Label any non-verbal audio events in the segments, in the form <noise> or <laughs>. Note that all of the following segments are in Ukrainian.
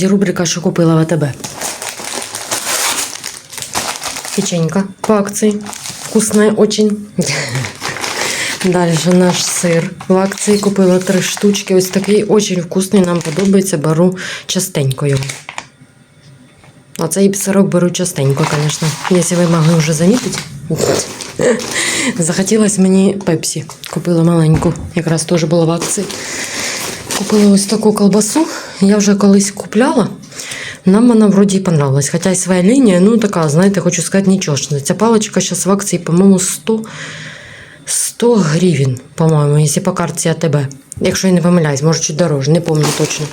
друзі, рубрика, що купила в. Печенька по акции. Вкусная очень. <laughs> Дальше наш сир. В акції купила три штучки. Ось такий очень вкусний, нам подобається. Беру частенько його. Оцей сирок беру частенько, звісно. Якщо ви могли вже замітити. <laughs> Захотілось мені пепсі. Купила маленьку. Якраз теж була в акції. Купила ось таку колбасу. Я вже колись купляла. Нам вона вроді і понравилась. Хоча й своя лінія, ну така, знаєте, хочу сказати, нічошна. Ця паличка зараз в акції, по-моєму, 100, 100 гривень, по-моєму, якщо по карті АТБ. Якщо я не помиляюсь, може чуть дороже, не помню точно.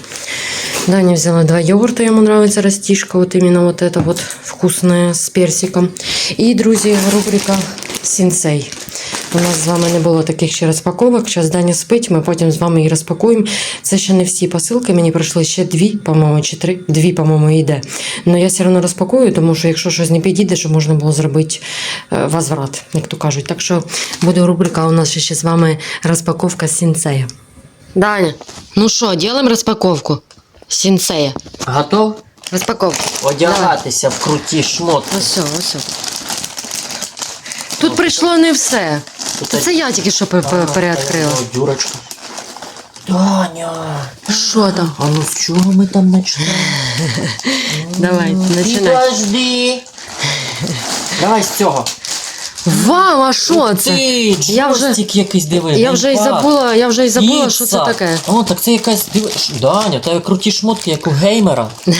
Даня взяла два йогурта, ему нравится растишка, вот именно вот это вот вкусное с персиком. І, друзі, рубрика Сінсей. У нас з вами не було таких ще розпаковок. Зараз Даня спить, ми потім з вами її розпакуємо. Це ще не всі посилки, мені прийшли ще дві, по-моєму, чи три. Дві, по-моєму, йде. Але я все одно розпакую, тому що якщо щось не підійде, щоб можна було зробити е, возврат, як то кажуть. Так що буде рубрика у нас ще з вами розпаковка Сінсея. Даня, ну що, робимо розпаковку? Сінсея. Готов Розпаковку. одягатися в круті шмотки. Ось, ось. Тут прийшло не все. Та це я тільки що пе- пе- переоткрила. Дюрочка. Таня, Що там? а ну з чого ми там почнемо? <laughs> Давай, починай. Підожди. Давай з цього. Вау, а що це? Ти, Я вже- джойстик якийсь диви. Я вже й геймпад. забула, я вже й забула, що це Піца. таке. О, так це якась диви. Ш- Даня, тебе круті шмотки, як у геймера. <laughs>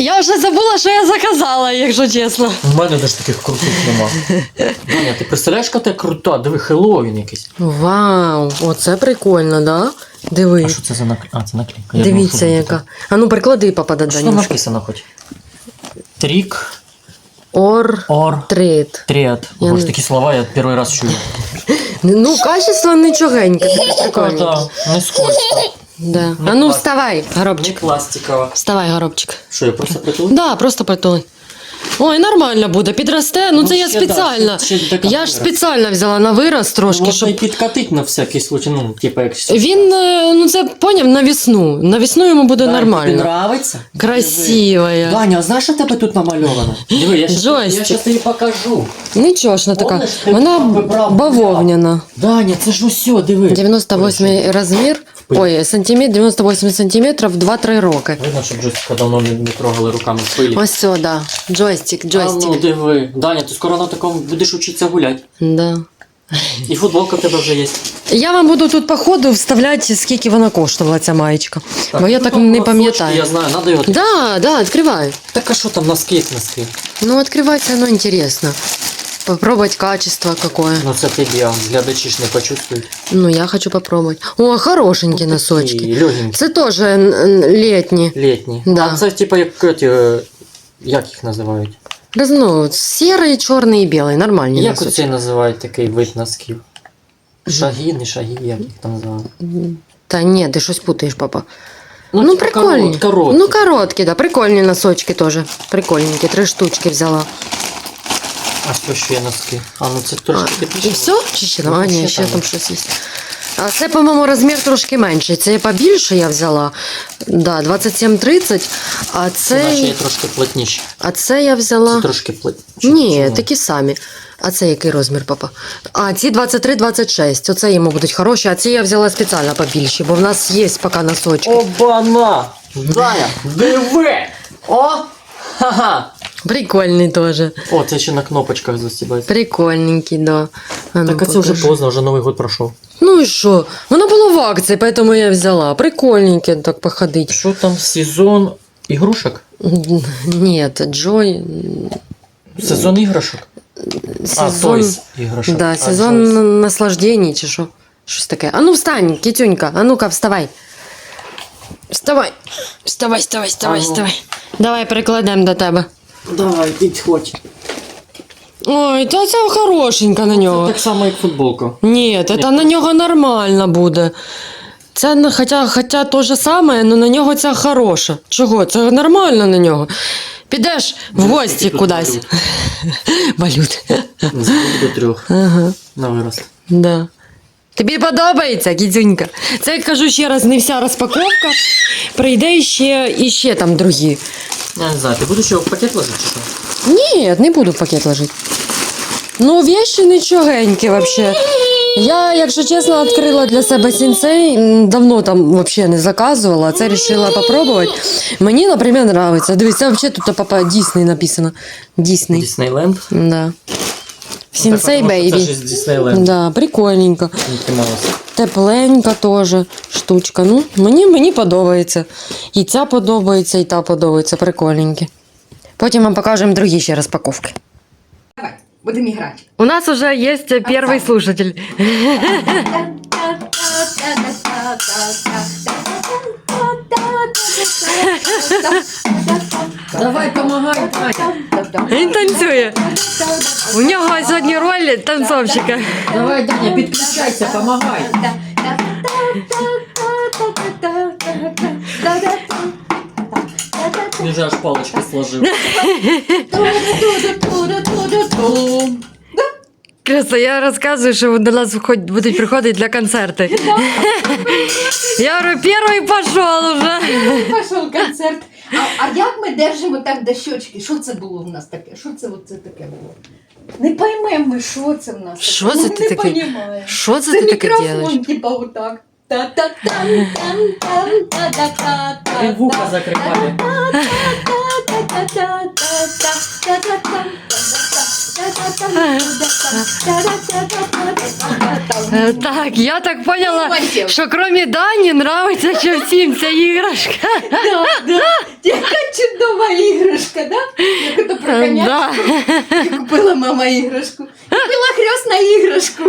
Я вже забула, що я заказала, якщо чесно. У мене теж таких крутих нема. Даня, ти представляєш, яка ти крута? Диви, Хеллоуін якийсь. Вау, оце прикольно, да? Диви. А що це за наклейка? А, це наклейка. Я думав, Дивіться, що яка. А ну приклади, папа, до Що там Данюшки. написано хоч? Трік, Ор. ор, Трит. трет. Я не- такі слова я перший раз чую. <laughs> Ну, качество нічогеньке, таке прикольне. Не скользко. Да. Не А ну вставай, Не горобчик. пластикова. Вставай, горобчик. Що, я просто притулив? Да, просто притули. Ой, нормально буде, підросте. Ну, Ну, це я ще да, спеціально. ще- ще така я ж вирос. спеціально взяла на вираз трошки, Можна щоб. й підкатить на всякий случай, ну, типа як... Він, е, ну це поняв, на весну. На весну йому буде Тобі нормально. нравиться? Красивая. Даня, а знаєш, що в тебе тут намальовано? Диви, я щас, я Джойстик. щас тобі покажу. Нічошна така. Помниш, ти Вона бавовняна. Даня, це ж усьо, диви. 98 розмір. Ой, сантиметр, 98 сантиметрів, 2-3 роки. Видно, що джойстика давно не, не трогали руками в пилі. Ось все, да. Джойстик, А джойстик. ну диви. Даня, ти скоро на такому будеш учитися гуляти. Да. І футболка в тебе вже є. Я вам буду тут по ходу вставляти, скільки вона коштувала, ця маєчка. Бо я так Ну, не носочки, пам'ятаю. Я знаю, надо його. Да, да, открывай. Так а що там носки, як носки? Ну, открывать оно интересно. Попробовать качество какое. Ну це тобі, а глядачі ж не почувствують. Ну, я хочу попробовать. О, хорошенькі носочки. Такі легенькі, Це теж н- н- літні. літні. Да. А це типа як ті, е, як їх називають? Раз- Ну, серий, чорний і білий. Нормальні Як носочки. оцей називають такий вид носків? Шаги, не шаги, як їх там називають? Та ні, ти щось путаєш, папа. Ну, типа прикольні. корот- короткі. Ну, короткі, да. Прикольні носочки теж. Прикольненькі. Три штучки взяла. А що ще є носки? А, ну це трошки тепліше. і все? Чи ще там? Ну, А, ні, ще там. там щось є. А це, по-моєму, розмір трошки менший. Це побільше я взяла. Да, 27-30. А Це наче є трошки плотніше. а це я взяла. Це трошки плотніше. Ні, такі самі. А це який розмір, папа? А ці 23-26. Оце йому будуть хороші, а ці я взяла спеціально побільші, бо в нас є поки носочки. Обана! Даня, диви! О! Ха-ха! Прикольний теж. О, це ще на кнопочках застібається. Прикольненький, да. А ну, Так а це вже покажи. поздно, вже Новий год пройшов. Ну і що? Воно було в акції, поэтому я взяла. Прикольненьке так походить. Що там, сезон ігрушок? Нет, Джой. Сезон іграшок? А, Сезон. тойс іграшок. Да, А, сезон Joyce. наслаждений чи що? Щось таке. А ну встань, кітюнька, а ну-ка, вставай. Вставай. Вставай, вставай, вставай, А ну. вставай. Давай перекладемо до тебе. Давай, підходь. Ой, та це хорошенька на нього. Це Так само, як футболка. Ні, це на нього нормально буде. Це хоча, хоча то же саме, але на нього ця хороша. Чого? Це нормально на нього. Підеш в гості кудись. Валют. <laughs> З двох до трьох. Ага, На вирост. да. Тобі подобається, кітюнька? Це я кажу ще раз, не вся розпаковка. Прийде ще і ще там другі. Я не знаю, ти будеш його в пакет ложити чи що? Ні, не буду в пакет ложити. Ну, вещи нічогенькі вообще. Я, якщо чесно, відкрила для себе сінсей. м, Давно там вообще не заказувала, це вирішила попробувати. Мені, наприклад, нравиться. Дивіться, взагалі тут папа Дісней написано. Дісней. Діснейленд. Да. Сінсей Так, тому що Це ж Бейбі. з Діснейленд. Да, прикольненько. Мікі Маус. Тепленька теж штучка. Ну, мені, мені подобається. І ця подобається, і та подобається. Прикольненькі. Потім вам покажемо другі ще розпаковки. Давай, будемо грати. У нас уже есть первый слушатель. Давай, помагай, Таня. Він танцює. У нього сьогодні роль танцовщика. Давай, Даня, підключайся, помагай. Він же аж палички сложив. <laughs> Краса, я розказую, що до нас будуть приходити для концерту. <laughs> Я говорю, перший пішов уже. Пішов концерт. А, а як ми держимо так до щочки? Що це було в нас таке? Що це оце таке було? Не поймемо ми, що це в нас. Що це Ну, ти таке? Що це Це ти таке мікрофон, типа отак. Та-та-там-там-там-та-та-та-та. Так, я так поняла, що крім Дані нравиться ще всім ця іграшка. Да, да. Яка чудова іграшка, да? Як ото про коня. Да. Купила мама іграшку. Купила хресна іграшку.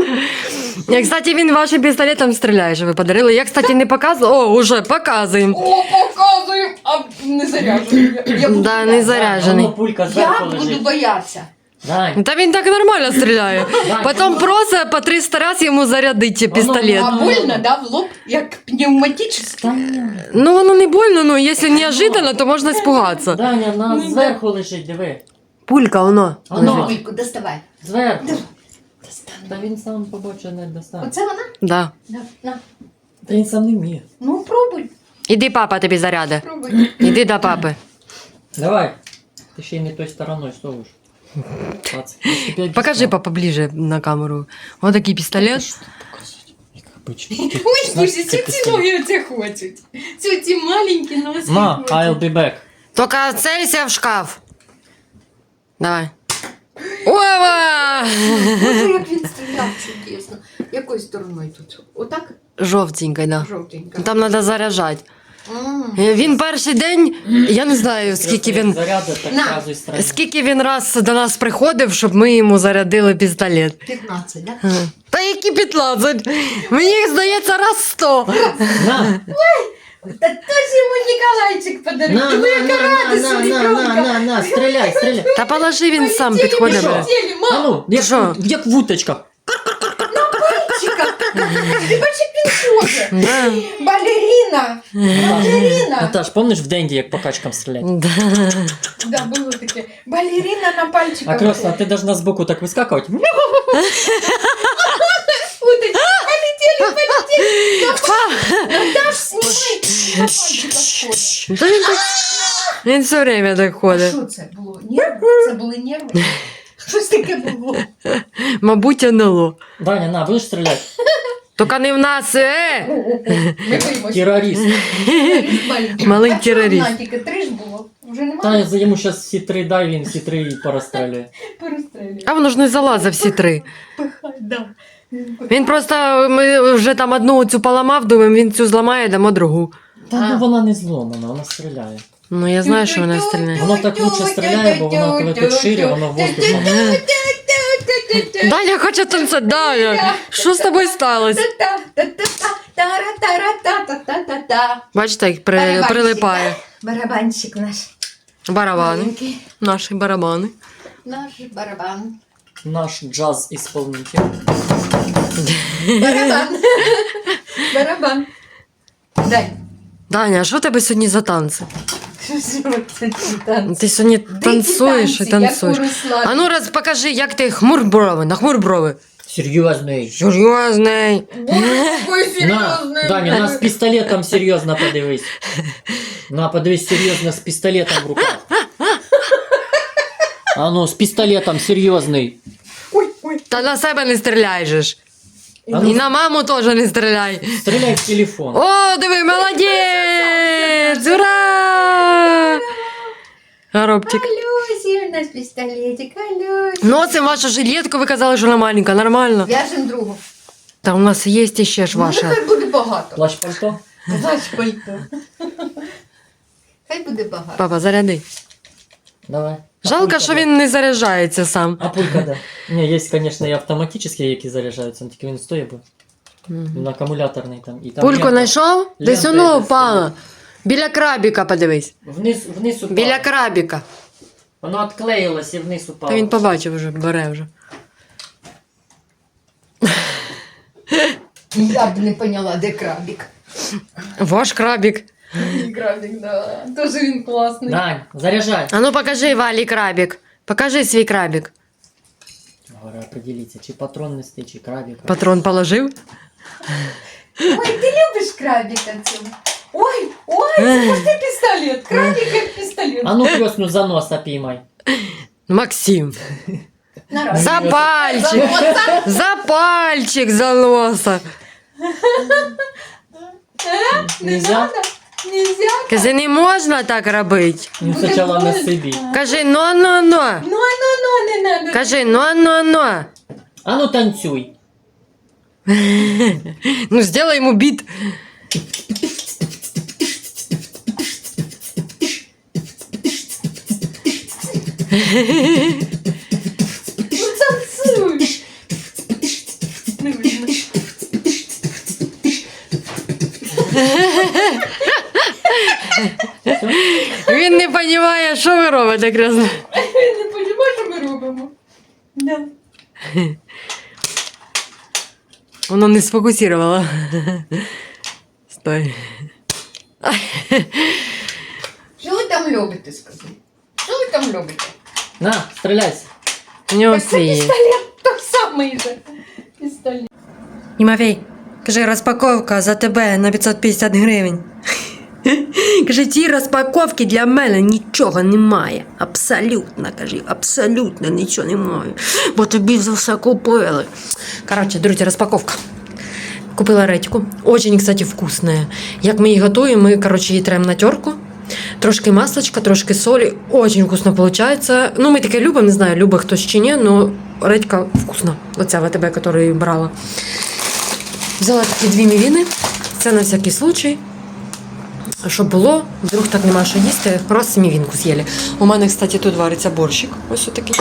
Я, кстати, він вашим пістолетом стріляє, що ви подарили. Я, кстати, не показувала. О, уже показуємо. О, показую, а не заряджений. Я, я буду Да, не заряджений. Зверху Я буду боятися. Дань. Та він так нормально стріляє. Потім просто по 300 раз йому зарядить пістолет. А больно, да, в лоб, як ні. Ну воно не больно, ну якщо неожиданно, то можна испугатися. Даня, на зверху лежить, диви. Пулька, воно. Воно. лежить. Мамульку, доставай. Зверху. Доставай. Та він сам побачить не достане. Оце вона? Да. Да, на. Та він сам не вміє. Ну, пробуй, Іди, папа тобі заряде. пробуй. Іди до папи. Давай. Ти ще й не той стороною совуєш. 25, Покажи по- поближе на камеру. Вот такие пистолет. Що Ой, 16 боже, тьоті пістолет. нові оце хочуть. Тьоті маленькі, но На. I'll be back. Только целься в шкаф. Давай. Ова! Боже, як він стріляв чудесно. Якою стороною тут? Вот так. Жовтенький, да. Жовтенька. Там надо заряжать. Е, Він перший день, я не знаю, скільки він. Заряди, так На. Скільки він раз до нас приходив, щоб ми йому зарядили пістолет. 15, да? Е. Та які 15? Мені здається, раз 100. На, Та теж йому Ніколайчик подарив. на, на, яка на, радість на, у на, на, на, на, стріляй, стріляй. Та положи він сам підходить. полетіли, А мама, ну, як, Що? як в уточках. мальчика. Ти бачиш, як він схоже. <laughs> Да. Балеріна. Балеріна. Наташ, помниш в Денді, як по качкам стрілять? Да. Да, було таке. Балеріна на пальчиках. А красна, ти должна збоку так вискакувати. Уточки. <laughs> <laughs> Полетели, полетели. Наташ, снимай. На пальчиках ходить. Та він так. Він все время так А ходить. що це було? Нерви? Це були нерви? Щось таке було. Мабуть, НЛО. Даня, на, будеш стріляти? Тільки не в нас, е! Ми боїмося. Терорист. Маленький. Малий чого терорист. одна тільки три ж було. Вже Та немає. йому зараз всі три дай, він всі три і. Перестрілює. А воно ж не залазив всі три. Пихай, да. Він просто ми вже там одну цю поламав, думаємо, він цю зламає, дамо другу. Та ну вона не зломана, вона стріляє. Ну я знаю, що вона стріляє. Воно так лучше стріляє, бо воно коли тут шире, воно воздухом. Даня хоче танцювати. Даня, що з тобою сталося? Бачите, як прилипає. Барабанщик наш. Барабани. Наші барабани. Наш барабан. Наш джаз-исполнитель. Барабан. Барабан. Дай. Даня, а що у тебе сьогодні за танці? Ти сьогодні танцюєш і у танцюєш. А ну раз покажи, як ти хмур брови, нахмур брови. Серйозний. Серйозний. На, Даня, на з пістолетом серйозно подивись. На, подивись серйозно з пістолетом в руках. А ну, з пістолетом серйозний. Ой, ой. Та на себе не стріляй же ж. І на маму теж не стріляй. стріляй в телефон. О, диви, молодець! Ура! Горобчик. Алюсі, у нас пістолетик, Алюсі. Носим вашу жилетку, ви казали, що вона маленька, нормально. В'яжем другу. Та у нас є ще ж Ну, ваша. нехай буде багато. Плащ пальто. Плащ пальто. Хай буде багато. Папа, заряди. Давай. Жалко, пулька що він не заряджається сам. А пулька де? Ні, є, звісно, і автоматичні, які заряджаються, тільки він стоїть, бо він акумуляторний там. І там Пульку знайшов? Десь воно йде. Біля крабіка подивись. Вниз, вниз упало. Біля крабіка. Воно відклеїлось і вниз упало. Та він побачив вже, бере вже. Я б не поняла, де крабік. Ваш крабік. Крабік, да. Тоже він класний. Дань, заряджай. А ну покажи Валі крабік. Покажи свій крабік. Говорю, определіться, чи патрон нести, чи крабік. Патрон положив. Ой, ти любиш крабіка цього? Ой, ой, це ж ти пістолет. Крабік як пістолет. А ну кресну за носа піймай. Максим. Наразі. За пальчик. За пальчик за носа. Не Нельзя? надо? Нельзя? Кажи, не можна так робити. Ну, Буде спочатку на собі. Кажи, ну, ну, ну. Ну, ну, ну, не надо. Кажи, ну, ну, ну. А ну танцюй. <laughs> Ну, сделай ему бит. <laughs> Не що ви робите, красно. Я не розумію, що ми робимо. Да. Воно не сфокусувало. Стой. Що ви там любите, скажи? Що ви там любите? На, стріляйся. У нього Так це свій є. пістолет той самий же. Пістолет. Тимофей, кажи, розпаковка за тебе на 550 гривень. <laughs> Кажи, ці розпаковки для мене нічого немає. Абсолютно, кажи, абсолютно нічого немає. Бо тобі за все купили. Коротше, друзі, розпаковка. Купила редьку. Очень, кстати, вкусная. Як ми її готуємо, ми, коротше, її трем на терку. Трошки маслочка, трошки солі. Очень вкусно виходить. Ну, ми таке любимо, не знаю, любить хтось чи ні, але редька вкусна. Оця ВТБ, яку брала. Взяла такі дві мівіни. Це на всякий случай. Щоб було, вдруг так нема що їсти, раз мівінку з'їли. У мене, кстати, тут вариться борщик. Ось отакий.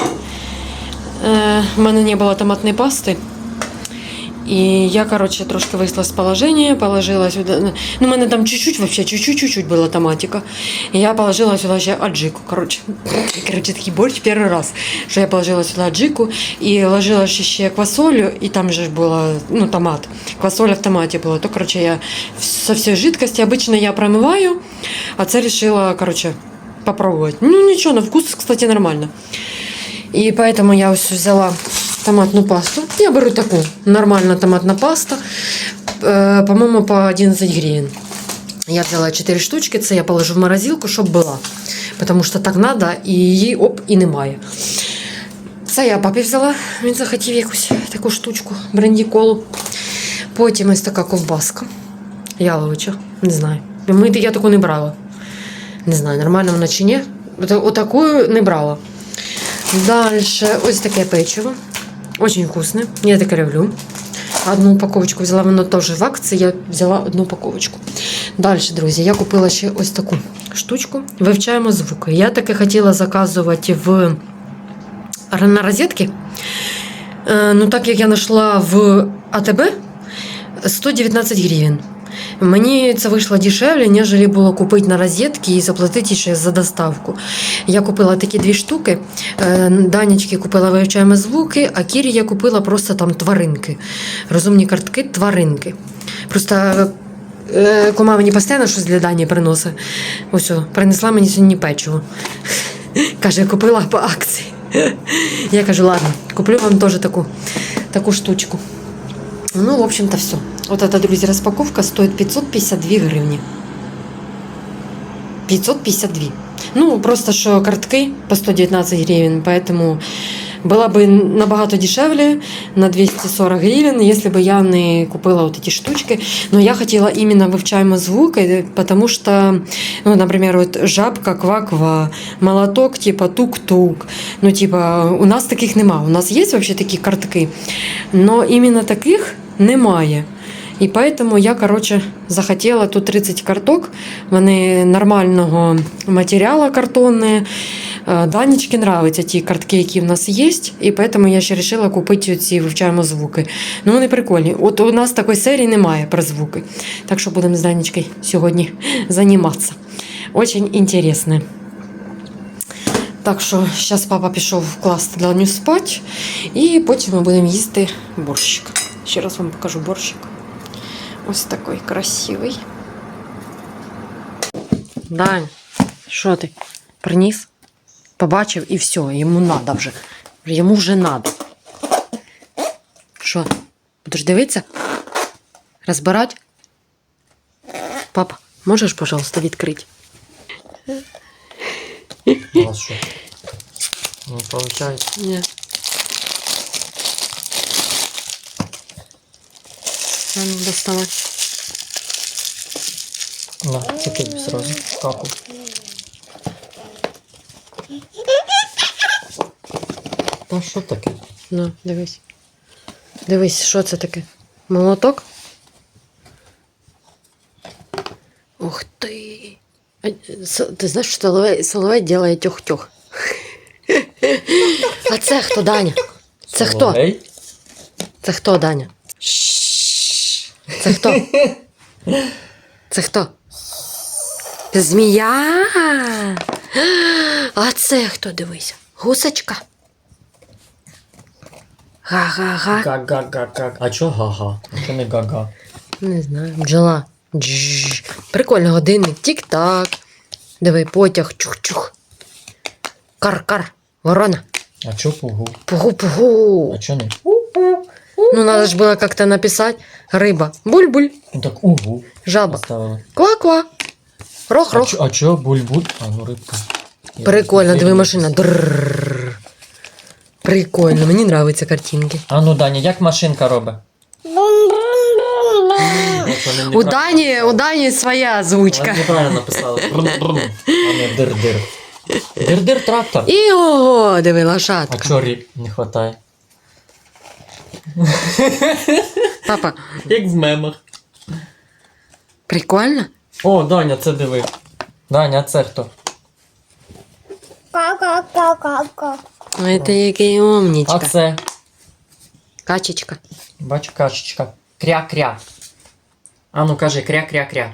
Е, у мене не було томатної пасти. І я, короче, трошки вийшла з положення, положила сюди. Ну, у мене там чуть-чуть, вообще, чуть-чуть, чуть була томатика. І я положила сюди ще аджику. Короче, <laughs> короче, такий борщ перший раз, що я положила сюди аджику і ложила ще, ще квасолю, і там же ж була, ну, томат. Квасоля в томаті була. То, короче, я со всей жидкости, обычно я промываю, а це решила, короче, попробовать. Ну, ничего, на вкус, кстати, нормально. И поэтому я ось взяла томатную пасту. Я беру такую, нормальная томатная паста, э, по-моему, по 11 гривен. Я взяла 4 штучки, це я положу в морозилку, щоб була. Тому що так треба, і її оп, і немає. Це я папі взяла, він захотів якусь таку штучку, бренді-колу. Потім ось така ковбаска. Яловича, не знаю. Ми, я таку не брала. Не знаю, нормально вона чи ні. Ота- Отаку не брала. Далі ось таке печиво. Очень вкусне. Я таке люблю. Одну упаковочку взяла, воно теж в акції, я взяла одну упаковочку. Далі, друзі, я купила ще ось таку штучку. Вивчаємо звуки. Я таке хотіла заказувати в на розетки. Е, Ну, так як я знайшла в АТБ 119 гривень. Мені це вийшло дешевле, ніж було купити на розетки і заплатити ще за доставку. Я купила такі дві штуки. Е, Данечки купила вивчаємо звуки, а Кірі я купила просто там тваринки. Розумні картки, тваринки. Просто е, кума мені постійно щось для Дані приносить. Ось, принесла мені сьогодні печиво. <laughs> Каже, купила по акції. <laughs> Я кажу, ладно, куплю вам теж таку таку штучку. Ну, в общем-то, все. Вот эта, друзья, распаковка стоит 552 гривни. 552. Ну, просто що картки по 119 гривен, поэтому было бы набагато дешевле на 240 гривен, если бы я не купила вот эти штучки. Но я хотела именно вивчаємо звуки, потому что, ну, например, вот жабка, ква-ква, молоток, типа тук-тук. Ну, типа, у нас таких нема. У нас є вообще такі картки, но іменно таких немає. І поэтому я, короче, захотела тут 30 карток. Вони нормального матеріалу картонні. Е, Данечки нравляться ті картки, які в нас є, і поэтому я ще вирішила купити ці вивчаємо звуки. Ну, вони прикольні. От у нас такої серії немає про звуки. Так що будемо з Данечкою сьогодні займатися. Очень інтересне. Так що зараз папа пішов класти Даню спати, і потім ми будемо їсти борщик. Ще раз вам покажу борщик. Ось такий красивий. Дань, що ти? Приніс? Побачив і все, йому надо вже. Йому вже надо. Що? Будеш дивитися? Розбирати? Папа, можеш, пожалуйста, відкрити? У вас що? Не виходить. Ні. А ну, доставай. На, це тобі сразу. Капу. Та що таке? Ну, дивись. Дивись, що це таке? Молоток? Ух ти. Ти знаєш, що Соловей, Соловей тьох-тьох. <laughs> А це хто, Даня? Це хто? Це хто, Даня? Це хто? Це хто? Змія. А це хто дивися? Гусочка. Га-га-га. Га-га-га-га. А чо га-га? А чо не га-га? Не знаю. Бджола. Джж. Прикольно, годинник. Тік-так. Диви, потяг. Чух-чух. Кар-кар. Ворона. А чо пугу? Пугу-пугу. А чо не? Ну, надо же было как-то написать. Рыба. Буль-буль. Ну так угу. Жаба. Поставили. Ква-ква. А Рох-рох. чо, а чо буль-буль? А ну рибка. Я Прикольно, не диви знаю. машина. Дрррррр. Прикольно, мені нравятся картинки. А ну Даня, як машинка робить? От вони У Дані, у Дані своя озвучка. Вони неправильно написали. Брум-брум. А не дир-дир. Дир-дир трактор. І ого, диви, А лошадка. чо рі не хватає? Папа, Як в мемах. прикольно? О, Даня, це диви. Даня, а це хто? Ой, ти який А умнічка. це? Качечка. Бачу, кашечка. Кря-кря. А ну кажи, кря-кря-кря.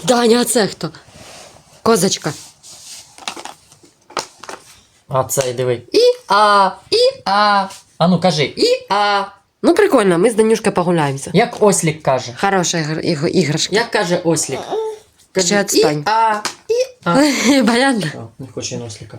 <laughs> Даня, а це хто? Козочка. А це диви. І а, і а. А ну кажи, і а. Ну, прикольно, ми з Данюшкою погуляємося. Як ослік каже. Хороша ігр- іг- іграшка. Як каже ослік? Ще відстань. І а, і а. <laughs> Понятно? А, не хоче він осліка.